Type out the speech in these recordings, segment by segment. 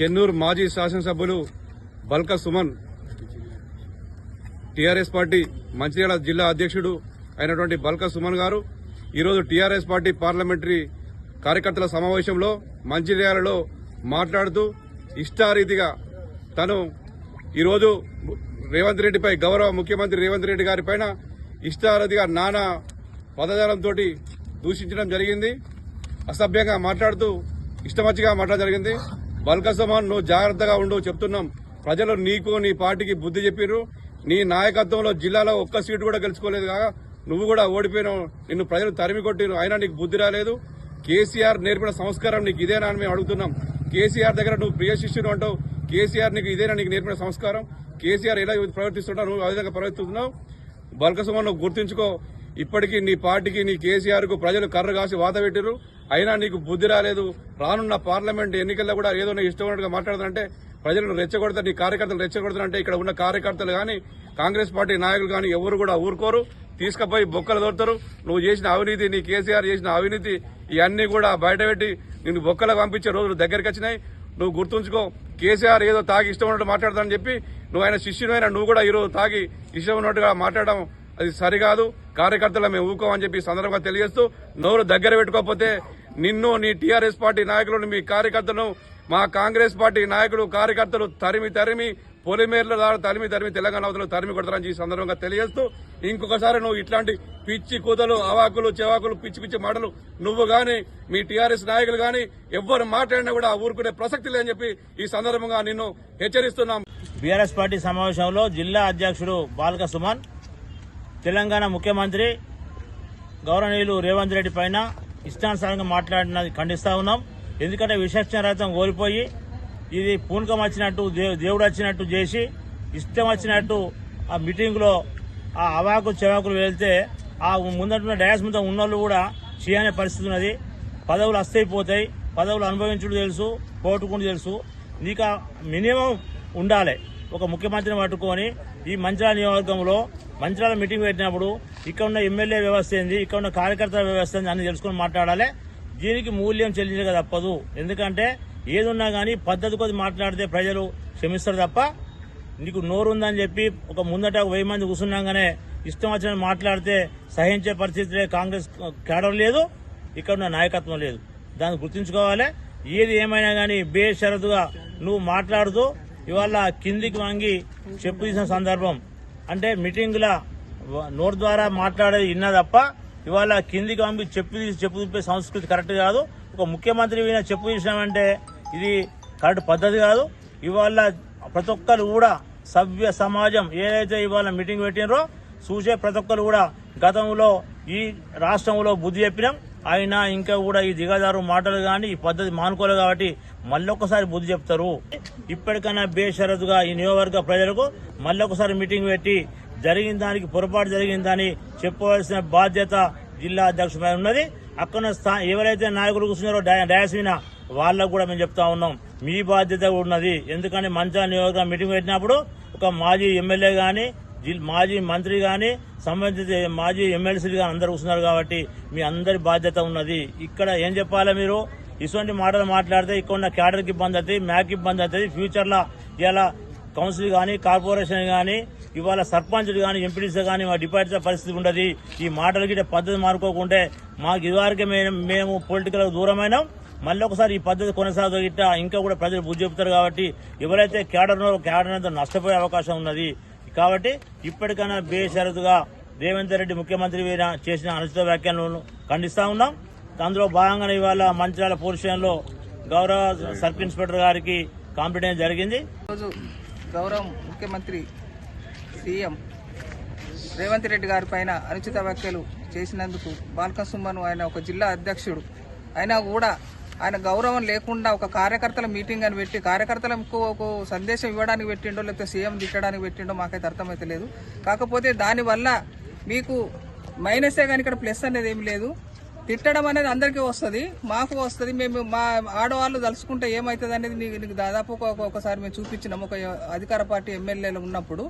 చెన్నూరు మాజీ శాసనసభ్యులు Balka Suman TRS party Mancherial జిల్లా అధ్యక్షుడు అయినటువంటి బల్క సుమన్ గారు ఈరోజు టీఆర్ఎస్ పార్టీ పార్లమెంటరీ కార్యకర్తల సమావేశంలో మంచిర్యాలలో మాట్లాడుతూ ఇష్టారీతిగా తను ఈరోజు రేవంత్ రెడ్డిపై గౌరవ ముఖ్యమంత్రి రేవంత్ రెడ్డి గారిపైన ఇష్టారీతిగా నానా పదజాలంతో దూషించడం జరిగింది. అసభ్యంగా మాట్లాడుతూ ఇష్టమచ్చిగా మాట్లాడడం జరిగింది. బల్కసమాన్ నువ్వు జాగ్రత్తగా ఉండు చెప్తున్నాం. ప్రజలు నీకు నీ పార్టీకి బుద్ధి చెప్పిర్రు. నీ నాయకత్వంలో జిల్లాలో ఒక్క సీటు కూడా గెలుచుకోలేదు కాగా నువ్వు కూడా ఓడిపోయినావు. నిన్ను ప్రజలు తరిమి కొట్టిరు అయినా నీకు బుద్ధి రాలేదు. కేసీఆర్ నేర్పిన సంస్కారం నీకు ఇదేనా అని మేము అడుగుతున్నాం. కేసీఆర్ దగ్గర నువ్వు ప్రియ శిష్యుడు అంటావు. కేసీఆర్ నీకు ఇదేనా నీకు నేర్పిన సంస్కారం? కేసీఆర్ ఎలా ప్రవర్తిస్తున్నావు నువ్వు ఆ విధంగా ప్రవర్తిస్తున్నావు. బల్కసుమన్ నువ్వు గుర్తుంచుకో. ఇప్పటికీ నీ పార్టీకి నీ కేసీఆర్కు ప్రజలు కర్ర కాసి వాత పెట్టిరు అయినా నీకు బుద్ధి రాలేదు. రానున్న పార్లమెంట్ ఎన్నికల్లో కూడా ఏదో ఇష్టం ఉన్నట్టుగా మాట్లాడుతుంటే ప్రజలను రెచ్చగొడతారు నీ కార్యకర్తలు రెచ్చగొడుతారంటే ఇక్కడ ఉన్న కార్యకర్తలు కానీ కాంగ్రెస్ పార్టీ నాయకులు కానీ ఎవరు కూడా ఊరుకోరు. తీసుకుపోయి బొక్కలు దొరుకుతారు నువ్వు చేసిన అవినీతి నీ కేసీఆర్ చేసిన అవినీతి ఇవన్నీ కూడా బయటపెట్టి నిన్ను బొక్కలకు పంపించే రోజులు దగ్గరికి వచ్చినాయి. నువ్వు గుర్తుంచుకో కేసీఆర్ ఏదో తాగి ఇష్టం ఉన్నట్టు మాట్లాడతానని చెప్పి నువ్వు ఆయన శిష్యునైనా నువ్వు కూడా ఈరోజు తాగి ఇష్టం ఉన్నట్టుగా మాట్లాడడం అది సరికాదు. కార్యకర్తలు మేము ఊకోమని చెప్పి సందర్భంగా తెలియజేస్తూ నోరు దగ్గర పెట్టుకోకపోతే నిన్ను నీ టీఆర్ఎస్ పార్టీ నాయకులను మీ కార్యకర్తలను మా కాంగ్రెస్ పార్టీ నాయకులు కార్యకర్తలు తరిమి తరిమి పొలిమేర్ల ద్వారా తరిమి తరిమి తెలంగాణ అవతలు తరిమి కొడతారని ఈ సందర్భంగా తెలియజేస్తూ ఇంకొకసారి నువ్వు ఇట్లాంటి పిచ్చి కూతలు అవాకులు చెవాకులు పిచ్చి పిచ్చి మాటలు నువ్వు గాని మీ టీఆర్ఎస్ నాయకులు గాని ఎవ్వరు మాట్లాడినా కూడా ఊరుకునే ప్రసక్తి లేదని చెప్పి ఈ సందర్భంగా నిన్ను హెచ్చరిస్తున్నాం. బీఆర్ఎస్ పార్టీ సమావేశంలో జిల్లా అధ్యక్షుడు బాలక సుమన్ తెలంగాణ ముఖ్యమంత్రి గౌరవనీయులు రేవంత్ రెడ్డి పైన ఇష్టానుసారంగా మాట్లాడినది ఖండిస్తా ఉన్నాం. ఎందుకంటే విచక్షణ రహితం ఓడిపోయి ఇది పూనకం వచ్చినట్టు దే- దేవుడు వచ్చినట్టు చేసి ఇష్టం వచ్చినట్టు ఆ మీటింగ్లో ఆ అవాకులు చెవాకులు వెళ్తే ఆ ముందట్టున్న డయాస్ ముందు ఉన్నోళ్ళు కూడా చేయనే పరిస్థితి ఉన్నది. పదవులు అస్తైపోతాయి. పదవులు అనుభవించుడు తెలుసు పోటుకుంటూ తెలుసు. నీకు మినిమం ఉండాలి. ఒక ముఖ్యమంత్రిని పట్టుకొని ఈ మంచిర్యాల నియోజకవర్గంలో మంచిర్యాల మీటింగ్ పెట్టినప్పుడు ఇక్కడ ఉన్న ఎమ్మెల్యే వ్యవస్థ ఏంది ఇక్కడ ఉన్న కార్యకర్తల వ్యవస్థ ఏంది అని తెలుసుకొని మాట్లాడాలి. దీనికి మూల్యం చెల్లించక తప్పదు. ఎందుకంటే ఏదున్నా కానీ పద్ధతి కొద్ది మాట్లాడితే ప్రజలు క్షమిస్తారు తప్ప నీకు నోరు ఉందని చెప్పి ఒక ముందట వెయ్యి మంది కూర్చున్నాగానే ఇష్టం వచ్చిన మాట్లాడితే సహించే పరిస్థితి కాంగ్రెస్ కేడర్ లేదు ఇక్కడ ఉన్న నాయకత్వం లేదు. దాన్ని గుర్తుంచుకోవాలి. ఏది ఏమైనా కానీ బేషరతుగా నువ్వు మాట్లాడుతూ ఇవాళ కిందికి వంగి చెప్పు తీసిన సందర్భం. అంటే మీటింగుల నోట్ ద్వారా మాట్లాడేది విన్నా తప్ప ఇవాళ కిందికి వంగి చెప్పు తీసి చెప్పు చూపే సంస్కృతి కరెక్ట్ కాదు. ఒక ముఖ్యమంత్రి విన చెప్పు తీసినామంటే ఇది కరెక్ట్ పద్ధతి కాదు. ఇవాళ ప్రతి ఒక్కరు కూడా సభ్య సమాజం ఏదైతే ఇవాళ మీటింగ్ పెట్టినరో చూసే ప్రతి ఒక్కరు కూడా గతంలో ఈ రాష్ట్రంలో బుద్ధి చెప్పినాం. అయినా ఇంకా కూడా ఈ దిగజారు మాటలు కానీ ఈ పద్ధతి మానుకోలేదు కాబట్టి మళ్ళొకసారి బుద్ధి చెప్తారు. ఇప్పటికైనా బేషరతుగా ఈ నియోజకవర్గ ప్రజలకు మళ్ళొకసారి మీటింగ్ పెట్టి జరిగిన దానికి పొరపాటు జరిగిందని చెప్పవలసిన బాధ్యత జిల్లా అధ్యక్షుడు ఉన్నది. అక్కడ స్థా ఎవరైతే నాయకులు కూర్చున్నారో డయా- డయాస్ మీద వాళ్ళకు కూడా మేము చెప్తా ఉన్నాం. మీ బాధ్యత కూడా ఉన్నది. ఎందుకంటే మంచా నియోజకవర్గం మీటింగ్ పెట్టినప్పుడు ఒక మాజీ ఎమ్మెల్యే కానీ మాజీ మంత్రి కానీ సంబంధిత మాజీ ఎమ్మెల్సీలు కానీ అందరు వస్తున్నారు కాబట్టి మీ అందరి బాధ్యత ఉన్నది. ఇక్కడ ఏం చెప్పాలి మీరు? ఇటువంటి మాటలు మాట్లాడితే ఇక్కడ ఉన్న క్యాడర్కి ఇబ్బంది అవుతుంది మ్యాక్ ఇబ్బంది అవుతుంది. ఫ్యూచర్లో ఇవాళ ఇలా కౌన్సిల్ కానీ కార్పొరేషన్ కానీ ఇవాళ సర్పంచులు కానీ ఎంపీడీసీ కానీ మా డిపార్ట్మెంట్ పరిస్థితి ఉండదు. ఈ మాటలు గిట్ట పద్ధతి మారుకోకుంటే మాకు ఇదివరకే మేము మేము పొలిటికల్ దూరమైనాం. మళ్ళీ ఒకసారి ఈ పద్ధతి కొనసాగుతూ గిట్ట ఇంకా కూడా ప్రజలు బుద్ధి చెబుతారు కాబట్టి ఎవరైతే క్యాడర్ ఉన్నారో క్యాడర్ అంతా నష్టపోయే అవకాశం ఉన్నది. కాబట్టి ఇప్పటికైనా బేషరతుగా రేవంత్ రెడ్డి ముఖ్యమంత్రి చేసిన అనుచిత వ్యాఖ్యలను ఖండిస్తా ఉన్నాం. అందులో భాగంగానే ఇవాళ మంచిర్యాల పోలీస్ స్టేషన్లో గౌరవ సబ్ ఇన్స్పెక్టర్ గారికి కాంపిటెన్స్ జరిగింది. ఈరోజు గౌరవ ముఖ్యమంత్రి సీఎం రేవంత్ రెడ్డి గారి పైన అనుచిత వ్యాఖ్యలు చేసినందుకు బాల్కసుమ్మను ఆయన ఒక జిల్లా అధ్యక్షుడు. అయినా కూడా ఆయన గౌరవం లేకుండా ఒక కార్యకర్తల మీటింగ్ అని పెట్టి కార్యకర్తలకు ఒక సందేశం ఇవ్వడానికి పెట్టిండో లేకపోతే సీఎం తిట్టడానికి పెట్టిండో మాకైతే అర్థమైతే లేదు. కాకపోతే దానివల్ల మీకు మైనసే కానీ ఇక్కడ ప్లస్ అనేది ఏమి లేదు. తిట్టడం అనేది అందరికీ వస్తుంది మాకు వస్తుంది. మేము మా ఆడవాళ్ళు తలుచుకుంటే ఏమవుతుంది అనేది నీకు నీకు దాదాపు ఒక్కొక్కసారి ఒకసారి మేము చూపించినాము ఒక అధికార పార్టీ ఎమ్మెల్యేలు ఉన్నప్పుడు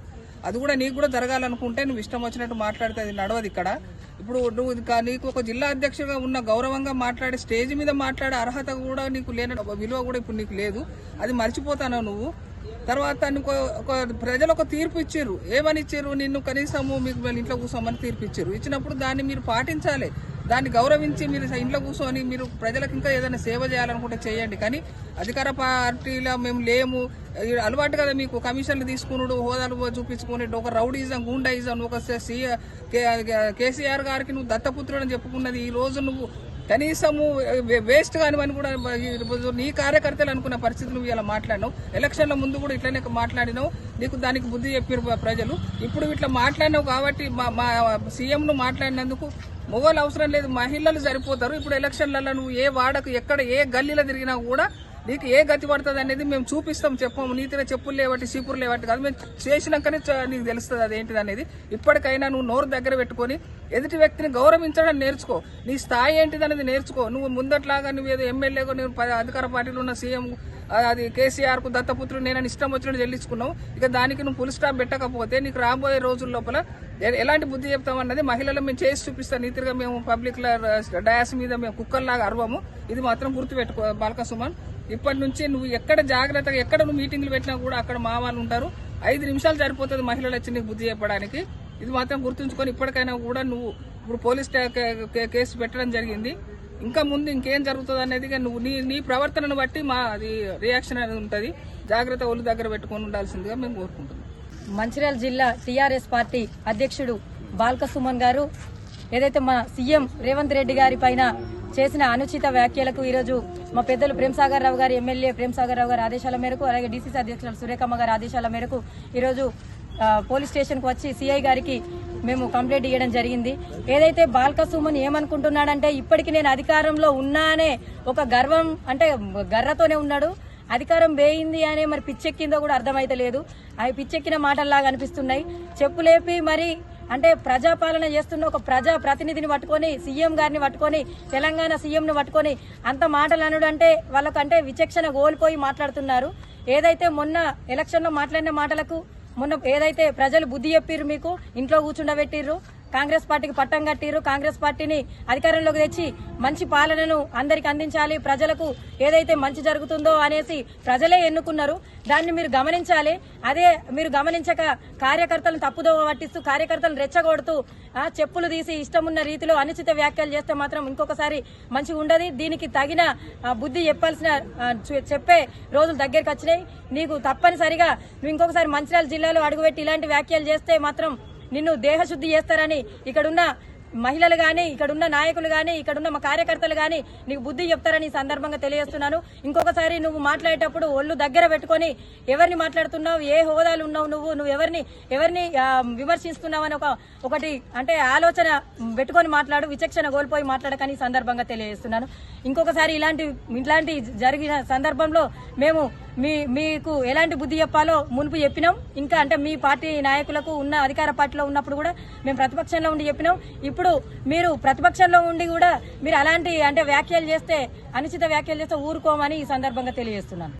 అది కూడా నీకు కూడా జరగాలనుకుంటే నువ్వు ఇష్టం వచ్చినట్టు మాట్లాడితే అది నడవదు ఇక్కడ. ఇప్పుడు నువ్వు నీకు ఒక జిల్లా అధ్యక్షుడిగా ఉన్న గౌరవంగా మాట్లాడే స్టేజ్ మీద మాట్లాడే అర్హత కూడా నీకు లేని ఒక విలువ కూడా ఇప్పుడు నీకు లేదు. అది మర్చిపోతాను నువ్వు? తర్వాత నీకు ఒక ప్రజలు ఒక తీర్పు ఇచ్చారు. ఏమని ఇచ్చారు? నిన్ను కనీసము మీకు ఇంట్లో కూర్చోమని తీర్పు ఇచ్చారు. ఇచ్చినప్పుడు దాన్ని మీరు పాటించాలి. దాన్ని గౌరవించి మీరు ఇంట్లో కూర్చొని మీరు ప్రజలకు ఇంకా ఏదైనా సేవ చేయాలనుకుంటే చేయండి. కానీ అధికార పార్టీలో మేము లేము. అలవాటు కదా మీకు. కమిషన్లు తీసుకున్నాడు హోదాలు చూపించుకుని ఒక రౌడీజం గూండాయిజం ఒక సి- కే- కేసీఆర్ గారికి నువ్వు దత్తపుత్రుడు అని చెప్పుకున్నది. ఈ రోజు నువ్వు కనీసము వే- వేస్ట్ కానివని కూడా నీ కార్యకర్తలు అనుకున్న పరిస్థితి నువ్వు ఇలా మాట్లాడినావు. ఎలక్షన్ల ముందు కూడా ఇట్లనే మాట్లాడినావు. నీకు దానికి బుద్ధి చెప్పారు ప్రజలు. ఇప్పుడు ఇట్లా మాట్లాడినావు కాబట్టి మా మా మాట్లాడినందుకు మొగోళ్ళు అవసరం లేదు మహిళలు సరిపోతారు. ఇప్పుడు ఎలక్షన్లలో నువ్వు ఏ వాడకు ఎక్కడ ఏ గల్లీలో తిరిగినా కూడా నీకు ఏ గతి పడుతుంది అనేది మేము చూపిస్తాం చెప్పాము. నీతిన చెప్పులు లేవట్టి చీపురు లేవట్టి కాదు మేము చేసినాకనే చ- నీకు తెలుస్తుంది అది ఏంటిది అనేది ఇప్పటికైనా నువ్వు నోరు దగ్గర పెట్టుకొని ఎదుటి వ్యక్తిని గౌరవించడం నేర్చుకో. నీ స్థాయి ఏంటిది అనేది నేర్చుకో. నువ్వు ముందట్లాగా నువ్వు ఏదో ఎమ్మెల్యేగా నువ్వు అధికార పార్టీలో ఉన్న సీఎం అది కేసీఆర్కు దత్తపుత్రుడు నేనని ఇష్టం వచ్చినట్టు చెల్లించుకున్నావు. ఇక దానికి నువ్వు ఫుల్ స్టాప్ పెట్టకపోతే నీకు రాబోయే రోజుల లోపల ఎలాంటి బుద్ధి చెప్తామన్నది మహిళలు మేము చేసి చూపిస్తాం నీతిగా మేము పబ్లిక్ డయాస్ మీద మేము కుక్కల్లాగా అరవము. ఇది మాత్రం గుర్తుపెట్టుకో బాలక సుమన్. ఇప్పటి నుంచి నువ్వు ఎక్కడ జాగ్రత్తగా ఎక్కడ నువ్వు మీటింగ్లు పెట్టినా కూడా అక్కడ మా వాళ్ళు ఉంటారు. ఐదు నిమిషాలు సరిపోతుంది మహిళలు వచ్చి నీకు బుద్ధి చెప్పడానికి. ఇది మాత్రం గుర్తుంచుకొని ఇప్పటికైనా కూడా నువ్వు ఇప్పుడు పోలీస్ కేసు పెట్టడం జరిగింది. ఇంకా ముందు ఇంకేం జరుగుతుంది అనేది నువ్వు నీ నీ ప్రవర్తనను బట్టి మా అది రియాక్షన్ అనేది ఉంటుంది. జాగ్రత్త ఒళ్ళు దగ్గర పెట్టుకొని ఉండాల్సిందిగా మేము కోరుకుంటున్నాం. మంచిర్యాల జిల్లా టీఆర్ఎస్ పార్టీ అధ్యక్షుడు బాల్క సుమన్ గారు ఏదైతే మా సీఎం రేవంత్ రెడ్డి గారి పైన చేసిన అనుచిత వ్యాఖ్యలకు ఈరోజు మా పెద్దలు ప్రేమ్సాగర్ రావు గారి ఎమ్మెల్యే ప్రేమసాగర్ రావు గారి ఆదేశాల మేరకు అలాగే డీసీసీ అధ్యక్షులు సురేఖమ్మ గారి ఆదేశాల మేరకు ఈరోజు పోలీస్ స్టేషన్కి వచ్చి సిఐ గారికి మేము కంప్లైంట్ ఇవ్వడం జరిగింది. ఏదైతే బాల్క సుమన్ ఏమనుకుంటున్నాడంటే ఇప్పటికి నేను అధికారంలో ఉన్నానే ఒక గర్వం అంటే గర్రతోనే ఉన్నాడు. అధికారం వేయింది అనే మరి పిచ్చెక్కిందో కూడా అర్థమైతలేదు అవి పిచ్చెక్కిన మాటల్లాగా అనిపిస్తున్నాయి. చెప్పులేపి మరి అంటే ప్రజాపాలన చేస్తున్న ఒక ప్రజా ప్రతినిధిని పట్టుకొని సీఎం గారిని పట్టుకొని తెలంగాణ సీఎంని పట్టుకొని అంత మాటలు అనడు అంటే వాళ్ళకంటే విచక్షణ కోల్పోయి మాట్లాడుతున్నారు. ఏదైతే మొన్న ఎలక్షన్లో మాట్లాడిన మాటలకు మొన్న ఏదైతే ప్రజలు బుద్ధి చెప్పిర్రు మీకు ఇంట్లో కూర్చుండబెట్టిర్రు కాంగ్రెస్ పార్టీకి పట్టం కట్టిర్రు. కాంగ్రెస్ పార్టీని అధికారంలోకి తెచ్చి మంచి పాలనను అందరికి అందించాలి. ప్రజలకు ఏదైతే మంచి జరుగుతుందో అనేసి ప్రజలే ఎన్నుకున్నారు. దాన్ని మీరు గమనించాలి. అదే మీరు గమనించక కార్యకర్తలను తప్పుదోవ పట్టిస్తూ కార్యకర్తలను రెచ్చగొడుతూ చెప్పులు తీసి ఇష్టమున్న రీతిలో అనుచిత వ్యాఖ్యలు చేస్తే మాత్రం ఇంకొకసారి మంచిగా ఉండదు. దీనికి తగిన బుద్ధి చెప్పాల్సిన చె- చెప్పే రోజులు దగ్గరికి వచ్చినాయి. నీకు తప్పనిసరిగా నువ్వు ఇంకొకసారి మంచిర్యాల జిల్లాలో అడుగుపెట్టి ఇలాంటి వ్యాఖ్యలు చేస్తే మాత్రం నిన్ను దేహశుద్ధి చేస్తారని ఇక్కడున్న మహిళలు కానీ ఇక్కడున్న నాయకులు కానీ ఇక్కడున్న మా కార్యకర్తలు కానీ నీకు బుద్ధి చెప్తారని ఈ సందర్భంగా తెలియజేస్తున్నాను. ఇంకొకసారి నువ్వు మాట్లాడేటప్పుడు ఒళ్ళు దగ్గర పెట్టుకొని ఎవరిని మాట్లాడుతున్నావు ఏ హోదాలు ఉన్నావు నువ్వు నువ్వు ఎవరిని ఎవరిని విమర్శిస్తున్నావు అని ఒక ఒకటి అంటే ఆలోచన పెట్టుకొని మాట్లాడు విచక్షణ కోల్పోయి మాట్లాడకని ఈ సందర్భంగా తెలియజేస్తున్నాను. ఇంకొకసారి ఇలాంటి ఇలాంటి జరిగిన సందర్భంలో మేము మీ మీకు ఎలాంటి బుద్ధి చెప్పాలో మునుపు చెప్పినాం. ఇంకా అంటే మీ పార్టీ నాయకులకు ఉన్న అధికార పార్టీలో ఉన్నప్పుడు కూడా మేము ప్రతిపక్షంలో ఉండి చెప్పినాం. ఇప్పుడు మీరు ప్రతిపక్షంలో ఉండి కూడా మీరు అలాంటి అంటే వ్యాఖ్యలు చేస్తే అనుచిత వ్యాఖ్యలు చేస్తే ఊరుకోమని ఈ సందర్భంగా తెలియజేస్తున్నాను.